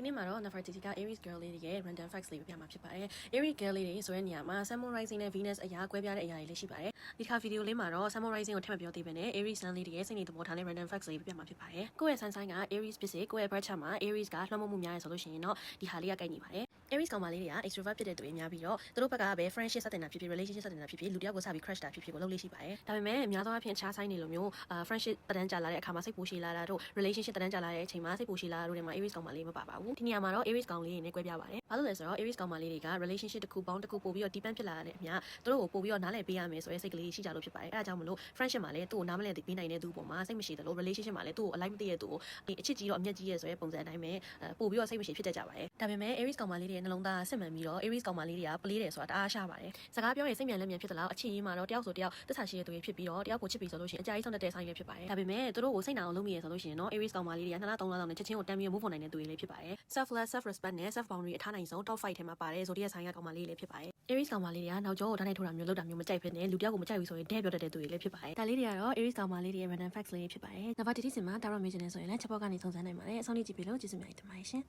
ဒီနေ့မှာတော့ Nefertiti က Aries girl လေးတွေရဲ့ random facts လေးပြပြမှာဖြစ်ပါတယ် Aries girl လေးတွေဆိုတဲ့နေရာမှာ Sun Moon Rising နဲ့ Venus အရာကွဲပြားတဲ့အရာတွေလည်းရှိပါတယ်ဒီတစ်ခါဗီဒီယိုလေးမှာတော့ Sun Moon Rising ကိုထပ်မပြောသေးဘဲနဲ့ Aries Sun လေးတွေရဲ့စိတ်နေသဘောထားနဲ့ random facts လေးပြပြမှာဖြစ်ပါတယ်ကိုယ့်ရဲ့ sun sign က Aries ဖြစ်စေကိုယ့်ရဲ့ birth chart မှာ Aries ကလွှမ်းမိုးမှုများရဆိုလို့ရှိရင်တော့ဒီဟာလေးကကိုက်ညီပါတယ် Aries ကောင်မလေးတွေက extrovert ဖြစ်တဲ့သူတွေများပြီးတော့သူတို့ဘက်ကပဲ friendship ဆက်တင်တာဖြစ်ဖြစ် relationship ဆက်တင်တာဖြစ်ဖြစ်လူတစ်ယောက်ကိုစပြီး crush တာဖြစ်ဖြစ်ကိုလုပ်လို့ရှိပါတယ်ဒါပေမဲ့အများသောအားဖြင့်အခြား sign တွေလိုမျိုးအာ friendship တန်းကြလာတဲ့အခါမှာစိတ်ပူရှည်လာတာတို့ relationship တန်းကြလာတဲ့အချိန်မှာစိတ်ပူရှည်လာတာတို့တွေမှာ Aries ကောင်မလေးမပါပါဘူးဒီနေရာမှာတော့ Aries ကောင်လေးတွေနဲ့꿰ပြပါတယ်ဘာလို့လဲဆိုတော့ Aries ကောင်မလေးတွေက relationship တစ်ခုပေါင်းတစ်ခုပို့ပြီးတော့ depend ဖြစ်လာတဲ့အမြသူတို့ကိုပို့ပြီးတော့နားလည်ပေးရမယ်ဆိုတဲ့စိတ်ကလေးရှိကြလို့ဖြစ်ပါတယ်အဲဒါကြောင့်မလို့ friendship မှာလည်းသူ့ကိုနားမလည်ပေးနိုင်တဲ့သူ့ပုံမှာစိတ်မရှိသလို relationship မှာလည်းသူ့ကို alive မသိတဲ့သူကိုအချစ်ကြီးတော့အမျက်ကြီးရဲ့ဆိုတဲ့ပုံစံအတိုင်းပဲပို့ပြီးတော့စိတ်မရှိဖြစ်တတ်ကြပါတယ်ဒါပေမဲ့ Aries ကောင်မလေးတွေရဲ့နှလုံးသားစစ်မှန်ပြီးတော့ Aries ကောင်မလေးတွေကပလေးတယ်ဆိုတာတအားရှားပါတယ်စကားပြောရင်စိတ်မြန်လက်မြန်ဖြစ်သလားအချစ်ရေးမှာတော့တယောက်ဆိုတယောက်တစ္ဆာရှိတဲ့သူတွေဖြစ်ပြီးတော့တယောက်ကိုချစ်ပြီးဆိုလို့ရှိရင်အကြိုက်ဆုံးတဲ့ဆိုင်တွေဖြစ်ပါတယ်ဒါပေမဲ့သူတို့ကိုစိတ်နာအောင်လုပ်မိရဆိုလို့ရှိရင်တော့ Aries ကောင်မလေးတွေကနှစ်လသုံးလလောက်နဲ့ချက်ချင်းကိုတမ်းပြီး move on နိုင်တဲ့သူတွေလေးဖြစ်ပါတယ် self love self respect နဲ့ self boundary အထားနိုင်ဆုံး top 5ထဲမှာပါတယ်ဆိုတဲ့ဆိုင်ကကောင်မလေးလေးဖြစ်ပါတယ် Aries ကောင်မလေးတွေကနောက်ကျောကိုဓာတ်နဲ့ထိုးတာမျိုးလုပ်တာမျိုးမကြိုက်ဖြစ်နေလူတယောက်ကိုမကြိုက်ဘူးဆိုရင်တဲ့ပြောတတ်တဲ့သူတွေလေးဖြစ်ပါတယ်ဒါလေးတွေကတော့ Aries ကောင်မလေးတွေရဲ့ random facts လေးဖြစ်ပါတယ် Nefertiti စင်မှာ tarot major နဲ့ဆိုရင်လည်းချက်ပေါက်ကနေစုံစမ်းနိုင်ပါတယ်အဆုံးထိကြည့်ပြီးလို့ကျေးဇူးများတင်ပါတယ်ရှင်